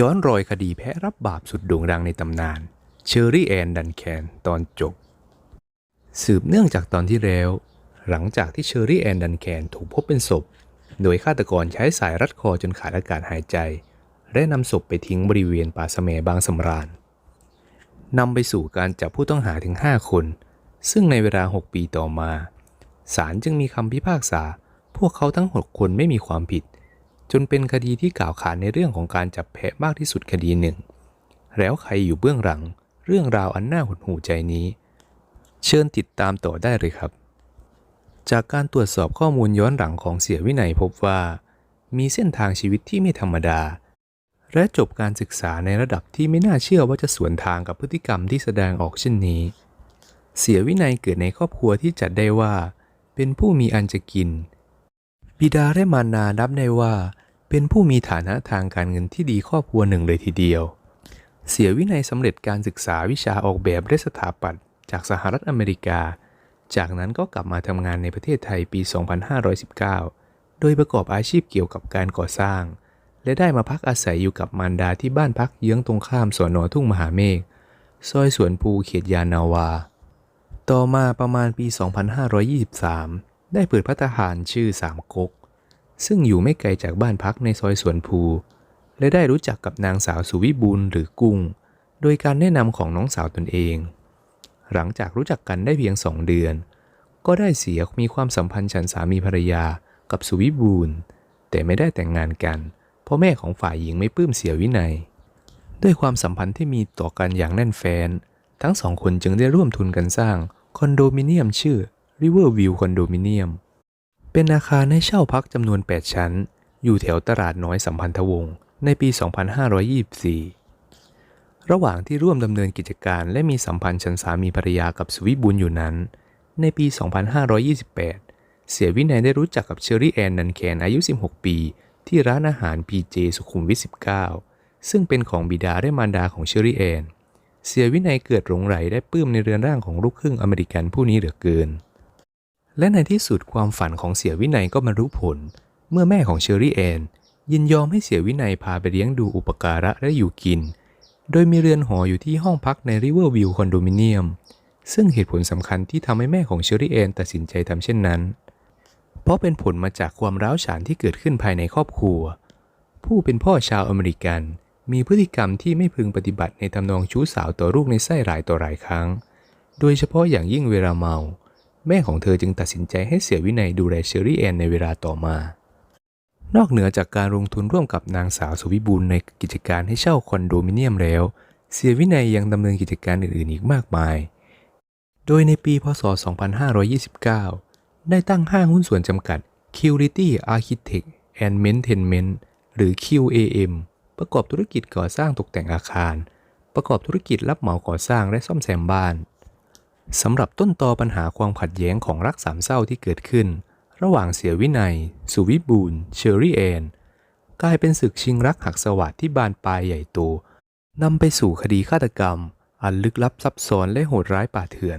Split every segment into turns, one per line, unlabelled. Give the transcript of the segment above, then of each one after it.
ย้อนรอยคดีแพ้รับบาปสุดโด่งดังในตำนาน เชอรี่แอนดันแคนตอนจบ สืบเนื่องจากตอนที่แล้ว หลังจากที่เชอรี่แอนดันแคนถูกพบเป็นศพ โดยฆาตกรใช้สายรัดคอจนขาดอากาศหายใจ และนำศพไปทิ้งบริเวณป่าสมบางสำราญนำไปสู่การจับผู้ต้องหาถึง 5 คน ซึ่งในเวลา 6 ปีต่อมาศาลจึงมีคำพิพากษา พวกเขาทั้ง 6 คนไม่มีความผิด จนเป็นคดีที่กล่าวขานในเรื่องของการจับแพะมากที่สุดคดีหนึ่ง แล้วใครอยู่เบื้องหลัง เรื่องราวอันน่าหดหูใจนี้ เชิญติดตามต่อได้เลยครับ จากการตรวจสอบข้อมูลย้อนหลังของเสียวินัยพบว่า มีเส้นทางชีวิตที่ไม่ธรรมดา และจบการศึกษาในระดับที่ไม่น่าเชื่อว่าจะสวนทางกับพฤติกรรมที่แสดงออกเช่นนี้ เสียวินัยเกิดในครอบครัวที่จัดได้ว่า เป็นผู้มีอันจะกินบิดาและมารดานับได้ว่า เป็นผู้มีฐานะทางการเงินที่ดีครอบครัวหนึ่งเลยทีเดียว เสียวินัยสำเร็จการศึกษาวิชาออกแบบและสถาปัตย์จากสหรัฐอเมริกา จากนั้นก็กลับมาทำงานในประเทศไทยปี 2519 โดยประกอบอาชีพเกี่ยวกับการก่อสร้าง และได้มาพักอาศัยอยู่กับมารดาที่บ้านพักเยื้องตรงข้ามสวนอทุ่งมหาเมฆซอยสวนภูเขตยานนาวา ต่อมาประมาณปี 2523 ได้เปิดพัตตาหารชื่อสามก๊ก ซึ่งอยู่ไม่ไกลจากบ้านพักในซอยสวนภู และได้รู้จักกับนางสาวสุวิบูลหรือกุ้ง โดยการแนะนำของน้องสาวตนเอง หลังจากรู้จักกันได้เพียงสองเดือน ก็ได้เสียมีความสัมพันธ์ฉันสามีภรรยากับสุวิบูลแต่ไม่ได้แต่งงานกัน เพราะแม่ของฝ่ายหญิงไม่ปลื้มเสียวินัย ด้วยความสัมพันธ์ที่มีต่อกันอย่างแน่นแฟ้นทั้งสองคนจึงได้ร่วมทุนกันสร้างคอนโดมิเนียมชื่อ Riverview คอนโดมิเนียม เป็นอาคารให้เช่าพักจำนวน 8 ชั้น อยู่แถวตลาดน้อยสัมพันธวงศ์ในปี 2524 ระหว่างที่ร่วมดำเนินกิจการและมีสัมพันธ์ฉันสามีภรรยากับสุวิบุญอยู่นั้น ในปี 2528 เสียวินัยได้รู้จักกับเชอรี่แอนนันแคนอายุ 16 ปี ที่ร้านอาหาร PJ สุขุมวิท 19 ซึ่งเป็นของบิดาและมารดาของเชอรี่แอน เสียวินัยเกิดหลงไหลได้ปลื้มในเรือนร่างของลูกครึ่งอเมริกันผู้นี้เหลือเกิน และในที่สุดความฝันของเสียวินัยก็มารู้ผล เมื่อแม่ของเชอรี่แอนยินยอมให้เสียวินัยพาไปเลี้ยงดูอุปการะและอยู่กิน โดยมีเรือนหออยู่ที่ห้องพักใน Riverview คอนโดมิเนียม ซึ่งเหตุผลสำคัญที่ทำให้แม่ของเชอรี่แอนตัดสินใจทำเช่นนั้น เพราะเป็นผลมาจากความร้าวฉานที่เกิดขึ้นภายในครอบครัว ผู้เป็นพ่อชาวอเมริกัน มีพฤติกรรมที่ไม่พึงปฏิบัติในทำนองชู้สาวต่อลูกในไส้หลายต่อหลายครั้ง โดยเฉพาะอย่างยิ่งเวลาเมา แม่ของเธอจึงตัดสินใจให้เสียวินัยดูแลเชอรี่แอนในเวลาต่อมา นอกเหนือจากการลงทุนร่วมกับนางสาวสุวิบูลในกิจการให้เช่าคอนโดมิเนียมแล้ว เสียวินัยยังดำเนินกิจการอื่นๆอีกมากมาย โดยในปีพศ 2529 ได้ตั้งห้างหุ้นส่วนจำกัด Qurity Architect and Maintenance หรือ QAM ประกอบธุรกิจก่อสร้างตกแต่งอาคาร ประกอบธุรกิจรับเหมาก่อสร้างและซ่อมแซมบ้าน สำหรับต้นตอปัญหาความขัดแย้งของรักสามเศร้าที่เกิดขึ้น ระหว่างเสียวินัย สุวิบูลเชอรี่แอนกลายเป็นศึกชิงรักหักสวัสดที่บานปลายใหญ่โตนำไปสู่คดีฆาตกรรม อันลึกลับซับซ้อนและโหดร้ายป่าเถื่อน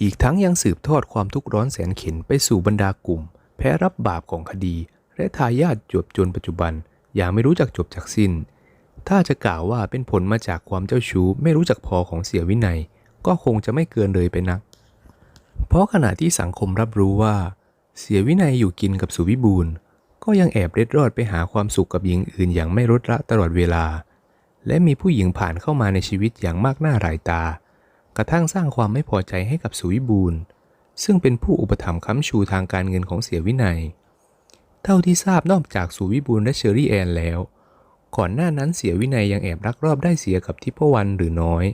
อีกทั้งยังสืบทอดความทุกข์ร้อนแสนเข็นไปสู่บรรดากลุ่ม แพ้รับบาปของคดี และทายาทจวบจนปัจจุบัน อย่างไม่รู้จักจบจากสิ้น ถ้าจะกล่าวว่าเป็นผลมาจากความเจ้าชู้ไม่รู้จักพอของเสียวินัย ก็คงจะไม่เกินเลยไปนัก เพราะขณะที่สังคมรับรู้ว่า เสียวินัยอยู่กินกับสุวิบูลก็ยังแอบเล็ดรอดไปหาความสุขกับหญิงอื่นอย่างไม่ลดละตลอดเวลา และมีผู้หญิงผ่านเข้ามาในชีวิตอย่างมากหน้าหลายตา กระทั่งสร้างความไม่พอใจให้กับสุวิบูลซึ่งเป็นผู้อุปถัมภ์ค้ำชูทางการเงินของเสียวินัย เท่าที่ทราบนอกจากสุวิบูลและเชอรี่แอนแล้ว ก่อนหน้านั้นเสียวินัยยังแอบรักรอบได้เสียกับทิพวรรณหรือน้อย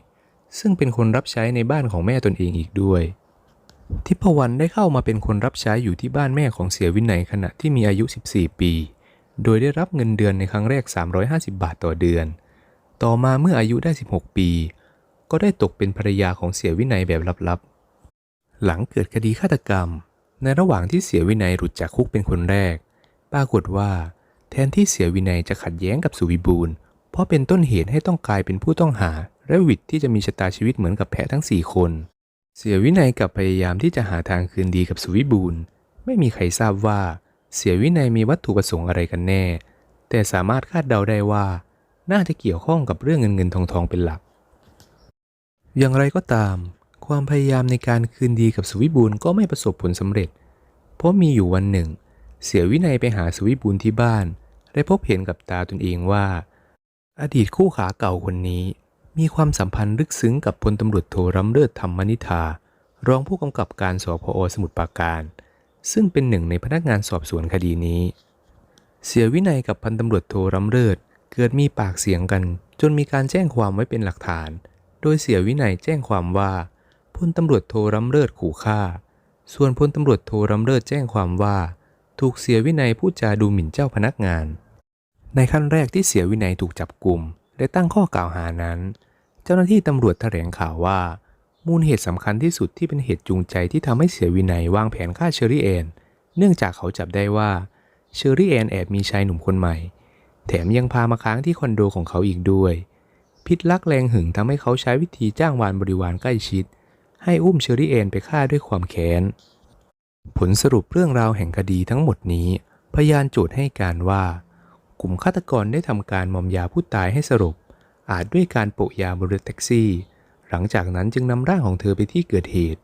ซึ่งเป็นคนรับใช้ในบ้านของแม่ตนเองอีกด้วย ทิพวรรณได้เข้ามาเป็นคนรับใช้อยู่ที่บ้านแม่ของเสียวินัยขณะที่มีอายุ 14 ปี โดยได้รับเงินเดือนในครั้งแรก 350 บาทต่อเดือน ต่อมาเมื่ออายุได้ 16 ปี ก็ได้ตกเป็นภรรยาของเสียวินัยแบบลับๆ หลังเกิดคดีฆาตกรรม ในระหว่างที่เสียวินัยหลุดจากคุกเป็นคนแรก ปรากฏว่า แทนที่เสียวินัยจะขัดแย้งกับสุวิบูลเพราะเป็นต้นเหตุให้ต้องกลายเป็นผู้ต้องหา และวิดที่จะมีชะตาชีวิตเหมือนกับแพะทั้ง 4 คน เสียวินัยกับพยายามที่จะหาทางคืนดีกับสุวิบูลไม่มีใครทราบว่า เสียวินัยมีวัตถุประสงค์อะไรกันแน่ แต่สามารถคาดเดาได้ว่า น่าจะเกี่ยวข้องกับเรื่องเงินเงินทองทองเป็นหลัก อย่างไรก็ตาม ความพยายามในการคืนดีกับสวิบูลก็ไม่ประสบผลสำเร็จ เพราะมีอยู่วันหนึ่ง เสียวินัยไปหาสวิบูลที่บ้าน ได้พบเห็นกับตาตนเองว่า อดีตคู่ขาเก่าคนนี้ มีความสัมพันธ์ลึกซึ้งกับพลตำรวจโทรำเลิศธรรมนิธารองผู้กำกับการสพอสมุทรปราการ ซึ่งเป็นหนึ่งในพนักงานสอบสวนคดีนี้ เสียวินัยกับพันตำรวจโทรำเลิศเกิดมีปากเสียงกัน จนมีการแจ้งความไว้เป็นหลักฐาน โดยเสียวินัยแจ้งความว่าพลตำรวจโทรำเลิศขู่ฆ่า ส่วนพลตำรวจโทรำเลิศแจ้งความว่า ถูกเสียวินัยพูดจาดูหมิ่นเจ้าพนักงาน ในขั้นแรกที่เสียวินัยถูกจับกลุ่ม และตั้งข้อกล่าวหานั้น เจ้าหน้าที่ตำรวจแถลงข่าวว่า มูลเหตุสำคัญที่สุดที่เป็นเหตุจูงใจที่ทำให้เสียวินัยวางแผนฆ่าเชอรี่แอนเนื่องจากเขาจับได้ว่าเชอรี่แอนแอบมีชายหนุ่มคนใหม่ แถมยังพามาค้างที่คอนโดของเขาอีกด้วย พิษลักแรงหึงทำให้เขาใช้วิธีจ้างวานบริวารใกล้ชิด ให้อุ้มเชอรี่แอนไปฆ่าด้วยความแค้น ผลสรุปเรื่องราวแห่งคดีทั้งหมดนี้ พยานโจทย์ให้การว่า กลุ่มฆาตกรได้ทำการมอมยาผู้ตายให้สลบอาจด้วยการโปะยาบนรถแท็กซี่ หลังจากนั้นจึงนำร่างของเธอไปที่เกิดเหตุ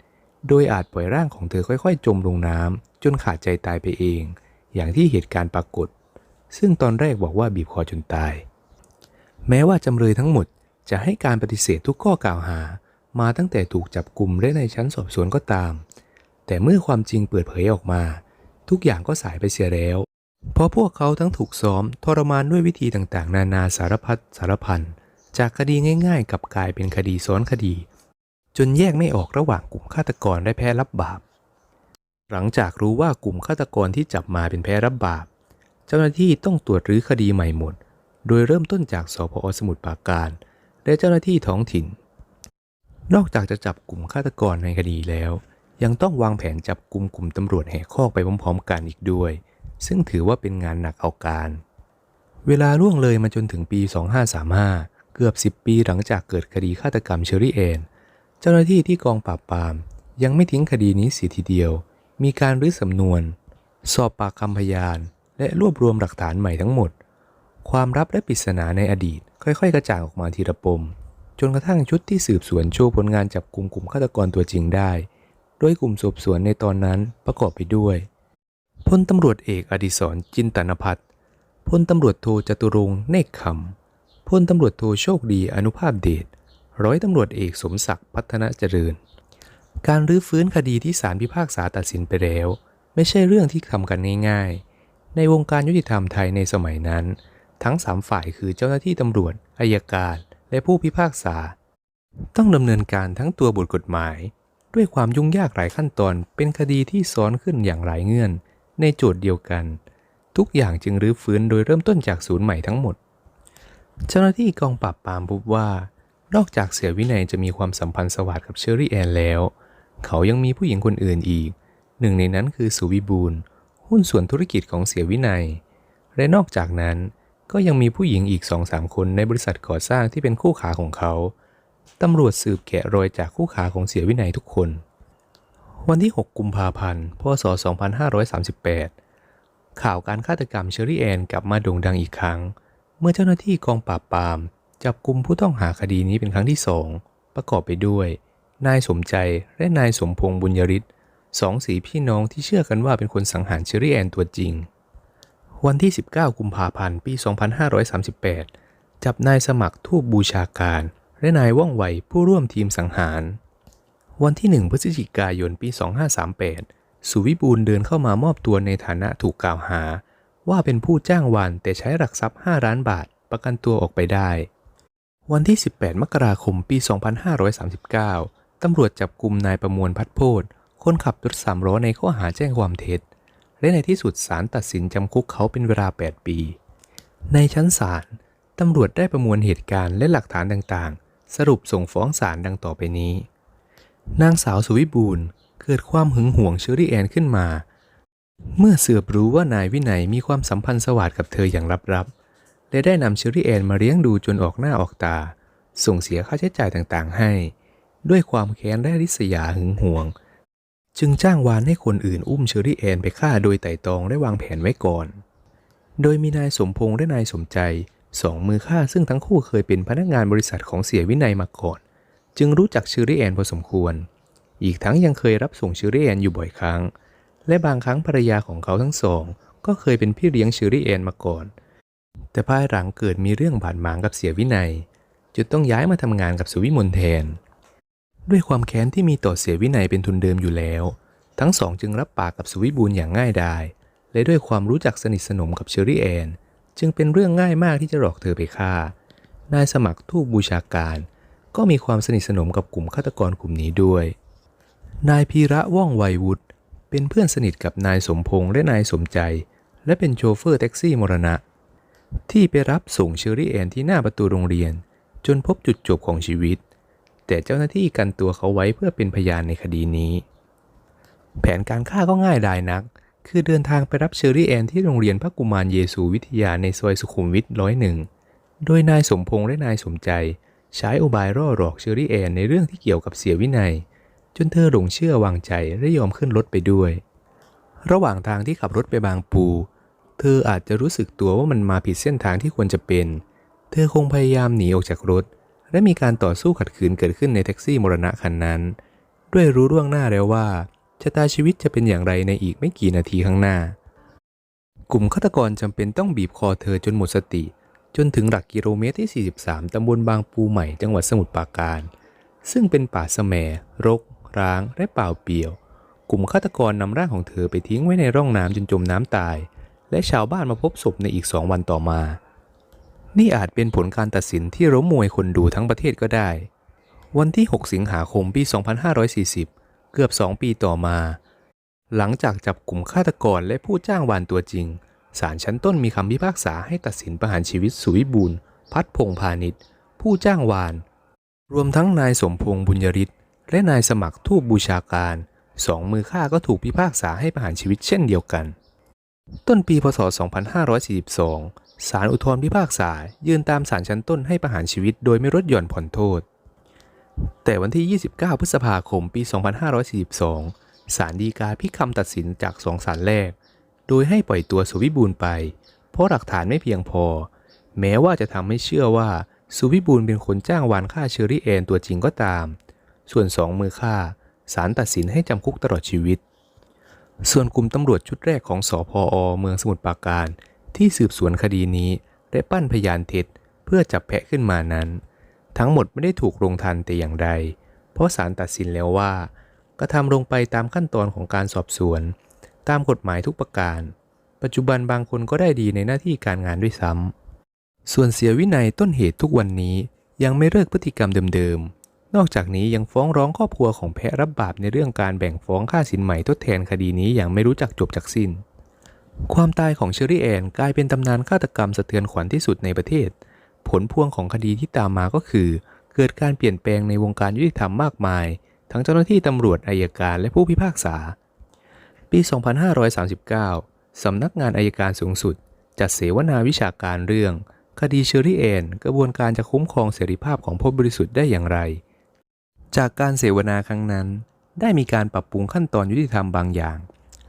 โดยอาจปล่อยร่างของเธอค่อยๆ จมลงน้ำจนขาดใจตายไปเอง อย่างที่เหตุการณ์ปรากฏ ซึ่งตอนแรกบอกว่าบีบคอจนตาย แม้ว่าจำเลยทั้งหมดจะให้การปฏิเสธทุกข้อกล่าวหา มาตั้งแต่ถูกจับกลุ่มและในชั้นสอบสวนก็ตาม แต่เมื่อความจริงเปิดเผยออกมา ทุกอย่างก็สายไปเสียแล้ว เพราะพวกเขาทั้งถูกซ้อมทรมานด้วยวิธีต่างๆ นานาสารพัดสารพัน จากคดีง่ายๆ กับกลายเป็นคดีซ้อนคดี จนแยกไม่ออกระหว่างกลุ่มฆาตกรและแพ้รับบาป หลังจากรู้ว่ากลุ่มฆาตกรที่จับมาเป็นแพ้รับบาป เจ้าหน้าที่ต้องตรวจรื้อคดีใหม่หมด โดยเริ่มต้นจากสพอสมุทรปราการ และเจ้าหน้าที่ท้องถิ่น นอกจากจะจับกลุ่มฆาตกรในคดีแล้ว ยังต้องวางแผนจับกลุ่มกลุ่มตำรวจแหกข้อกไปพร้อมๆ กันอีกด้วย ซึ่งถือว่าเป็นงานหนักเอาการ เวลาล่วงเลยมาจนถึงปี 2535 เกือบ 10 ปีหลังจากเกิดคดีฆาตกรรมเชอรี่แอน เจ้าหน้าที่ที่กองปราบปราม ยังไม่ทิ้งคดีนี้เสียทีเดียว มีการรื้อสำนวน สอบปากคำพยาน และรวบรวมหลักฐานใหม่ทั้งหมด ความลับและปริศนาในอดีต ค่อยๆ กระจ่างออกมาทีละปม จนกระทั่งชุดที่สืบสวนโชว์ผลงานจับกลุ่มกลุ่มฆาตกรตัวจริงได้ โดยกลุ่มสอบสวนในตอนนั้นประกอบไปด้วย พลตำรวจเอกอดิศรจินตนพัฒน์พลตำรวจโทจตุรงค์เนกคำพลตำรวจโทโชคดีอนุภาพเดชร้อยตำรวจเอกสมศักดิ์พัฒนาเจริญ การรื้อฟื้นคดีที่ศาลพิพากษาตัดสินไปแล้ว ไม่ใช่เรื่องที่ทำกันง่ายๆ ในวงการยุติธรรมไทยในสมัยนั้น ทั้งสามฝ่ายคือเจ้าหน้าที่ตำรวจอายการ และผู้พิพากษา ต้องดำเนินการทั้งตัวบทกฎหมาย ด้วยความยุ่งยากหลายขั้นตอนเป็นคดีที่ซ้อนขึ้นอย่างหลายเงื่อน ในโจทย์เดียวกัน ทุกอย่างจึงรื้อฟื้นโดยเริ่มต้นจากศูนย์ใหม่ทั้งหมด เจ้าหน้าที่กองปราบปรามพบว่า นอกจากเสียวินัยจะมีความสัมพันธ์สวัสดกับเชอรี่แอนแล้ว เขายังมีผู้หญิงคนอื่นอีก หนึ่งในนั้นคือสุวิบูลหุ้นส่วนธุรกิจของเสียวินัย และนอกจากนั้นก็ยังมีผู้หญิงอีกสองสามคนในบริษัทก่อสร้างที่เป็นคู่ขาของเขา ตำรวจสืบแกะรอยจากคู่ขาของเสียวินัยทุกคน วันที่ 6 กุมภาพันธ์ พศ 2538 ข่าวการฆาตกรรมเชอรี่แอนกลับมาโด่งดังอีกครั้ง เมื่อเจ้าหน้าที่กองปราบปราม จับกลุ่มผู้ต้องหาคดีนี้เป็นครั้งที่สองประกอบไปด้วย นายสมใจและนายสมพงษ์บุญยริศสองสีพี่น้องที่เชื่อกันว่าเป็นคนสังหารเชอรี่แอนตัวจริง วันที่ 19 กุมภาพันธ์ ปี 2538 จับนายสมัครทูบบูชาการ และนายว่องไวผู้ร่วมทีมสังหาร วันที่ 1 พฤศจิกายนปี 2538 สุวิบูลเดินเข้ามามอบตัวในฐานะถูกกล่าวหา ว่าเป็นผู้จ้างวานแต่ใช้หลักทรัพย์ 5 ล้านบาทประกันตัวออกไปได้ วันที่ 18 มกราคมปี 2539 ตำรวจจับกลุ่มนายประมวลพัดโพธคนขับรถสามล้อในข้อหาแจ้งความเท็จ และในที่สุดศาลตัดสินจำคุกเขาเป็นเวลา 8 ปี ในชั้นศาลตำรวจได้ประมวลเหตุการณ์และหลักฐานต่างๆ สรุปส่งฟ้องศาลดังต่อไปนี้ นางสาวสุวิบูลย์เกิดความหึงหวงเชอรี่แอนขึ้นมา เมื่อเสือบรู้ว่านายวินัยมีความสัมพันธ์สวัสดกับเธออย่างลับๆและได้นำเชอรี่แอนมาเลี้ยงดูจนออกหน้าออกตา ส่งเสียค่าใช้จ่ายต่างๆ ให้ ด้วยความแค้นและริษยาหึงหวง จึงจ้างวานให้คนอื่นอุ้มเชอรี่แอนไปฆ่าโดยไต่ตองและวางแผนไว้ก่อน โดยมีนายสมพงษ์และนายสมใจสองมือฆ่าซึ่งทั้งคู่เคยเป็นพนักงานบริษัทของเสียวินัยมาก่อน จึงรู้จักชอรี่แอนพอสมควร อีกทั้งยังเคยรับส่งชอรี่แอนอยู่บ่อยครั้ง และบางครั้งภรรยาของเขาทั้งสอง ก็เคยเป็นพี่เลี้ยงชอรี่แอนมาก่อน แต่ภายหลังเกิดมีเรื่องบาดหมางกับเสียวินัยจนต้องย้ายมาทำงานกับสุวิมลแทน ด้วยความแค้นที่มีต่อเสียวินัยเป็นทุนเดิมอยู่แล้ว ทั้งสองจึงรับปากกับสุวิบูลอย่างง่ายดายและด้วยความรู้จักสนิทสนมกับเชอรี่แอน จึงเป็นเรื่องง่ายมากที่จะหลอกเธอไปฆ่านายสมัครทูตบูชาการ ก็มีความสนิทสนมกับกลุ่มฆาตกรกลุ่มนี้ด้วย นายพีระว่องไววุฒิเป็นเพื่อนสนิทกับนายสมพงษ์และนายสมใจ และเป็นโชเฟอร์แท็กซี่มรณะ ที่ไปรับส่งเชอรี่แอนที่หน้าประตูโรงเรียน จนพบจุดจบของชีวิต แต่เจ้าหน้าที่กันตัวเขาไว้เพื่อเป็นพยานในคดีนี้ แผนการฆ่าก็ง่ายดายนัก คือเดินทางไปรับเชอรี่แอนที่โรงเรียนพระกุมารเยซูวิทยาในซอยสุขุมวิทร้อยหนึ่งโดยนายสมพงษ์และนายสมใจ ใช้อุบายร่อหลอกเชอรี่แอนในเรื่องที่เกี่ยวกับเสียวินัย จนเธอหลงเชื่อวางใจและยอมขึ้นรถไปด้วย ระหว่างทางที่ขับรถไปบางปู เธออาจจะรู้สึกตัวว่ามันมาผิดเส้นทางที่ควรจะเป็น เธอคงพยายามหนีออกจากรถ และมีการต่อสู้ขัดขืนเกิดขึ้นในแท็กซี่มรณะคันนั้น ด้วยรู้ล่วงหน้าแล้วว่าชะตาชีวิตจะเป็นอย่างไรในอีกไม่กี่นาทีข้างหน้า กลุ่มฆาตกรจำเป็นต้องบีบคอเธอจนหมดสติ จนถึงหลักกิโลเมตรที่ 43 ตำบลบางปูใหม่ จังหวัดสมุทรปราการ ซึ่งเป็นป่าสแหมรก ร้าง และเปล่าเปลี่ยว กลุ่มฆาตกรนำร่างของเธอไปทิ้งไว้ในร่องน้ำจนจมน้ำตาย และชาวบ้านมาพบศพในอีกสองวันต่อมา นี่อาจเป็นผลการตัดสินที่ร้มมวยคนดูทั้งประเทศก็ได้ วันที่ 6 สิงหาคม ปี 2540 เกือบ 2 ปีต่อมา หลังจากจับกลุ่มฆาตกรและผู้จ้างวานตัวจริง ศาลชั้นต้นมีคำพิพากษาให้ตัดสินประหารชีวิตสุวิบูลพัดพงพาณิชย์ ผู้จ้างวาน รวมทั้งนายสมพงษ์บุญยริศและนายสมัครทูตบูชาการสองมือฆ่าก็ถูกพิพากษาให้ประหารชีวิตเช่นเดียวกัน ต้นปีพศ 2542 ศาลอุทธรพิพากษายืนตามศาลชั้นต้นให้ประหารชีวิตโดยไม่ลดหย่อนผ่อนโทษ แต่วันที่ 29 พฤษภาคม ปี 2542 ศาลฎีกาพิคำตัดสินจากสองศาลแรก โดยให้ปล่อยตัวสุวิบูลไป เพราะหลักฐานไม่เพียงพอ แม้ว่าจะทำให้เชื่อว่าสุวิบูลเป็นคนจ้างวานฆ่าเชอรี่แอนตัวจริงก็ตาม ส่วนสองมือฆ่าศาลตัดสินให้จำคุกตลอดชีวิต ส่วนกลุ่มตำรวจชุดแรกของสอพอเมืองสมุทรปราการ ที่สืบสวนคดีนี้และปั้นพยานเท็จเพื่อจับแพะขึ้นมานั้น ทั้งหมดไม่ได้ถูกลงทันแต่อย่างใด เพราะศาลตัดสินแล้วว่ากระทำลงไปตามขั้นตอนของการสอบสวน ตามกฎหมายทุกประการ ปัจจุบันบางคนก็ได้ดีในหน้าที่การงานด้วยซ้ำ ส่วนเสียวินัยต้นเหตุทุกวันนี้ยังไม่เลิกพฤติกรรมเดิมๆ นอกจากนี้ยังฟ้องร้องครอบครัวของแพะรับบาปในเรื่องการแบ่งฟ้องค่าสินใหม่ทดแทนคดีนี้อย่างไม่รู้จักจบจากสิ้น ความตายของเชอรี่แอนกลายเป็นตำนานฆาตกรรมสะเทือนขวัญที่สุดในประเทศ ผลพวงของคดีที่ตามมาก็คือ เกิดการเปลี่ยนแปลงในวงการยุติธรรมมากมาย ทั้งเจ้าหน้าที่ตำรวจอายการและผู้พิพากษา ปี 2539 สำนักงานอายการสูงสุด จัดเสวนาวิชาการเรื่อง คดีเชอรี่แอนกระบวนการจะคุ้มครองเสรีภาพของผู้บริสุทธิ์ได้อย่างไร จากการเสวนาครั้งนั้น ได้มีการปรับปรุงขั้นตอนยุติธรรมบางอย่าง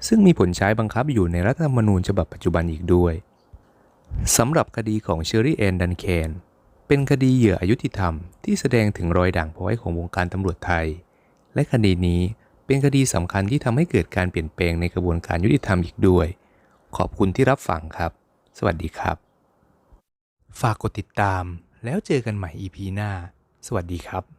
ซึ่งมีผลใช้บังคับอยู่ในรัฐธรรมนูญฉบับปัจจุบันอีกด้วยสำหรับคดีของเชอรี่แอนดันแคนเป็นคดีเหยื่ออายุติธรรมที่แสดงถึงรอยด่างพร้อยของวงการตำรวจไทย และคดีนี้ เป็นคดีสำคัญที่ทำให้เกิดการเปลี่ยนแปลงในกระบวนการยุติธรรมอีกด้วย ขอบคุณที่รับฟังครับ สวัสดีครับ ฝากกดติดตามแล้วเจอกันใหม่ EP หน้า สวัสดีครับ